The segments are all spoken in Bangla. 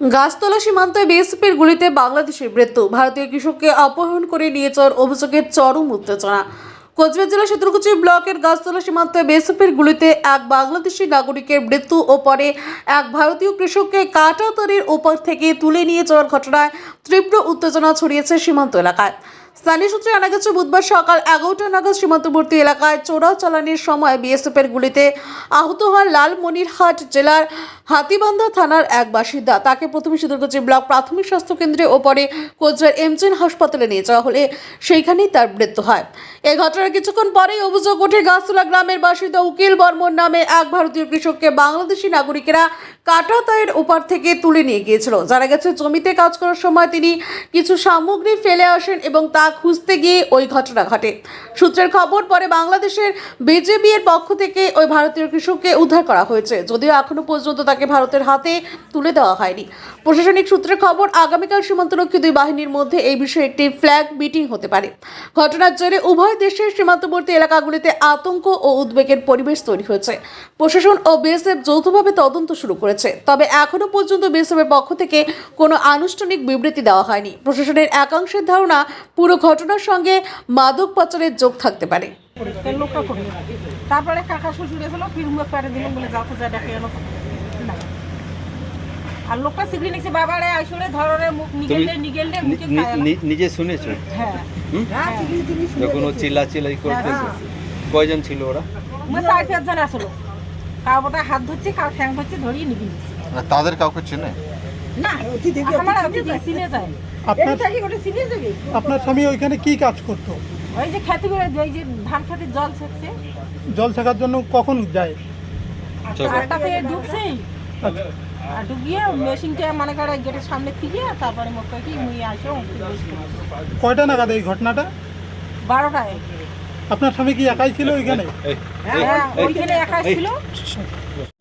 গাছতলা সীমান্তে বিএসএফের গুলিতে বাংলাদেশের মৃত্যু। ভারতীয় কৃষককে অপহরণ করে নিয়ে যাওয়ার অভিযোগের চরম উত্তেজনা। কোচবিহার জেলা সেতুরকুচি ব্লকের গাছতলা সীমান্তে বিএসএফের গুলিতে এক বাংলাদেশি নাগরিকের মৃত্যু ও পরে এক ভারতীয় কৃষককে কাটাতরের ওপর থেকে তুলে নিয়ে যাওয়ার ঘটনায় তীব্র উত্তেজনা ছড়িয়েছে সীমান্ত এলাকায়। স্থানীয় সূত্রে জানা গেছে, বুধবার সকাল এগারোটা নাগাদ সীমান্তবর্তী এলাকায় চোরা চালানির সময় বিএসএফের গুলিতে আহত হন লালমনিরহাট জেলার হাতিবান্ধা থানার এক বাসিন্দা। তাকে প্রথমে সিদ্ধগঞ্জ ব্লক প্রাথমিক স্বাস্থ্য কেন্দ্রে ও পরে কোচবিহার এমজেন হাসপাতালে নিয়ে যাওয়া হলে সেইখানেই তার মৃত্যু হয়। এই ঘটনার কিছুক্ষণ পরেই অভিযোগ ওঠে গাছতলা গ্রামের বাসিন্দা উকিল বর্মন নামে এক ভারতীয় কৃষককে বাংলাদেশি নাগরিকেরা কাটাতায়ের ওপার থেকে তুলে নিয়ে গিয়েছিল। জানা গেছে, জমিতে কাজ করার সময় তিনি কিছু সামগ্রী ফেলে আসেন এবং তা খুঁজতে গিয়ে ওই ঘটনা ঘটে। সূত্রের খবর, পরে বাংলাদেশের বিজেপি এর পক্ষ থেকে ওই ভারতীয় কৃষককে উদ্ধার করা হয়েছে। যদিও এখনও পর্যন্ত তাকে ভারতের হাতে তুলে দেওয়া হয়নি। প্রশাসনিক সূত্রের খবর, আগামীকাল সীমান্তরক্ষী দুই বাহিনীর মধ্যে এই বিষয়ে একটি ফ্ল্যাগ মিটিং হতে পারে। ঘটনার জেরে উভয় দেশের সীমান্তবর্তী এলাকাগুলিতে আতঙ্ক ও উদ্বেগের পরিবেশ তৈরি হয়েছে। প্রশাসন ও বিএসএফ যৌথভাবে তদন্ত শুরু করেছে। তবে এখনও পর্যন্ত বিএসএফ এর পক্ষ থেকে কোনো আনুষ্ঠানিক বিবৃতি দেওয়া হয়নি। প্রশাসনের একাংশের ধারণা পুরো ঘটনার সঙ্গে মাদক পাচারের যোগ থাকতে পারে। করি তারপরে কাকা শ্বশুর এসেছিল ফিরমুখ পারে দিলাম বলে যাও তো যা দেখে এলো। আর লোকটা সিগড়ি নিচ্ছে বাবারে আইসলে ধররে মুখ নিগেললে নিগেললে মুখে নিজে শুনেছো? হ্যাঁ। যখন ও চিল্লা চিল্লাই করতে হ্যাঁ। কয়জন ছিল ওরা? চার পাঁচজন আসলো কাউ বোধহয় হাত ধরছে কাউ ঠ্যাং ধরছে ধরিয়ে নিবি। তাদের কাউকে চেনে? না আমার অতিথি চিনে যায়। আপনার আপনার স্বামী ওইখানে কি কাজ করতো? ওই যে খেতে করে ওই যে ধান খেতে জল সেকছে জল থাকার জন্য কখন যায়? চলো। আটটাতে ঢুকছেই আচ্ছা। ঢুকিয়ে মেশিনটা মনে করে গেটের সামনে তারপরে কি মুই আসো কয়টা নাগাদ এই ঘটনাটা? বারোটায়। আপনার স্বামী কি একাই ছিল ওইখানে? হ্যাঁ ওইখানে একাই ছিল।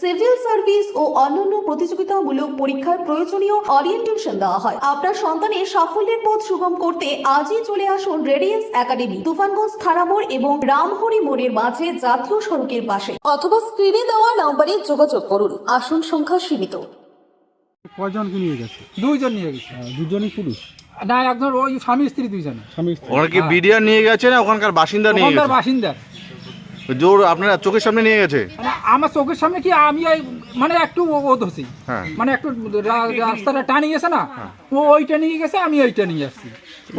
সিভিল সার্ভিস ও অন্যান্য প্রতিযোগিতামূলক পরীক্ষার প্রয়োজনীয় অরিয়েন্টেশন দেওয়া হয়। আপনার সন্তানের সাফল্যের পথ সুগম করতে আজই চলে আসুন রেডিয়েন্স একাডেমি তুফানগঞ্জ থানামোড় এবং রামহরি মোড়ের মাঝে জাতীয় সড়কের পাশে। অথবা স্ক্রিনে দেওয়া নম্বরে যোগাযোগ করুন। আসন সংখ্যা সীমিত। কয়জনকে নিয়ে গেছে? দুইজন নিয়ে গেছে। দুজনই পুরুষ? না একজন ওই স্বামী স্ত্রী দুইজন। স্বামী স্ত্রী। ওরা কি বিডিআর নিয়ে গেছে না ওখানকার বাসিন্দা নিয়ে ওখানকার গেছে? বাসিন্দা। জোর আপনারা চোখের সামনে নিয়ে গেছে? মানে আমার চোখের সামনে কি আমি এই মানে একটু ও ধরছি। হ্যাঁ। মানে একটু রাস্তাটা টানি গেছে না? ও ওইটা নিয়ে গেছে আমি ওইটা নিয়ে আসছি।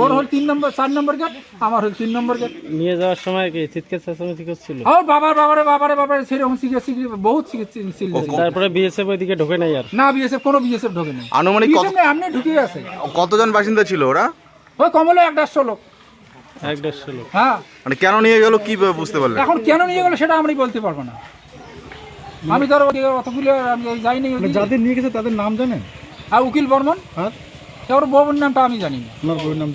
ওর হল তিন নম্বর চার নম্বর গেট আমার হল তিন নম্বর গেট নিয়ে যাওয়ার সময় কি চিৎকার চেঁচামেচি করছিল? আমার বাবার বাবারে বাবারে বাবারে সেরকম শিখে শিখে বহুত শিখে ছিল তারপরে বিএসএফ ওইদিকে ঢোকে নাই আর? না বিএসএফ কোনো বিএসএফ ঢোকে নেই। আনুমানিক কত এমনি ঢুকিয়ে আছে। কতজন বাসিন্দা ছিল ওরা? ওই কমলে এক দেড়শো এক দেড়শো লোক। হ্যাঁ। মানে কেন নিয়ে গেল কি বুঝতে পারলেন? এখন কেন নিয়ে গেলো সেটা আমি বলতে পারব না। আমি ধরো ওদিকে অতগুলো আমি যাইনি মানে যাদের নিয়ে গেছে তাদের নাম জানেন? আর উকিল বর্মন। ওর বউর নামটা আমি জানি না। নাম